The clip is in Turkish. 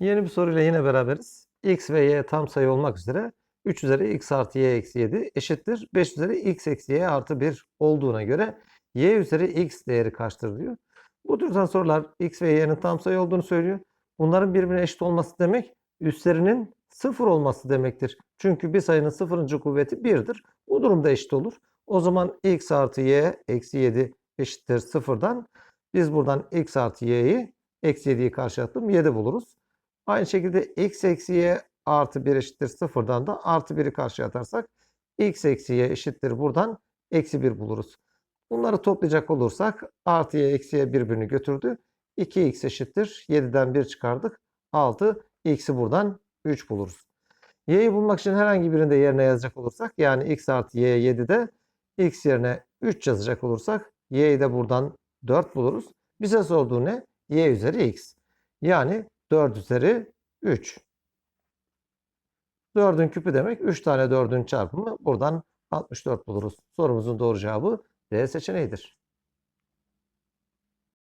Yeni bir soruyla yine beraberiz. x ve y tam sayı olmak üzere 3 üzeri x artı y eksi 7 eşittir. 5 üzeri x eksi y artı 1 olduğuna göre y üzeri x değeri kaçtır diyor. Bu türden sorular x ve y'nin tam sayı olduğunu söylüyor. Bunların birbirine eşit olması demek üstlerinin sıfır olması demektir. Çünkü bir sayının sıfırıncı kuvveti 1'dir. Bu durumda eşit olur. O zaman x artı y eksi 7 eşittir sıfırdan. Biz buradan x artı y'yi eksi 7'yi karşı attım 7 buluruz. Aynı şekilde x eksi y artı 1 eşittir sıfırdan da artı 1'i karşıya atarsak x eksi y eşittir buradan eksi 1 buluruz. Bunları toplayacak olursak artı y eksi y birbirini götürdü. 2x eşittir 7'den 1 çıkardık. 6 x'i buradan 3 buluruz. y'yi bulmak için herhangi birinde yerine yazacak olursak yani x artı y 7'de x yerine 3 yazacak olursak y'yi de buradan 4 buluruz. Bize sorduğu ne? y üzeri x. Yani 4 üzeri 3. 4'ün küpü demek 3 tane 4'ün çarpımı. Buradan 64 buluruz. Sorumuzun doğru cevabı D seçeneğidir.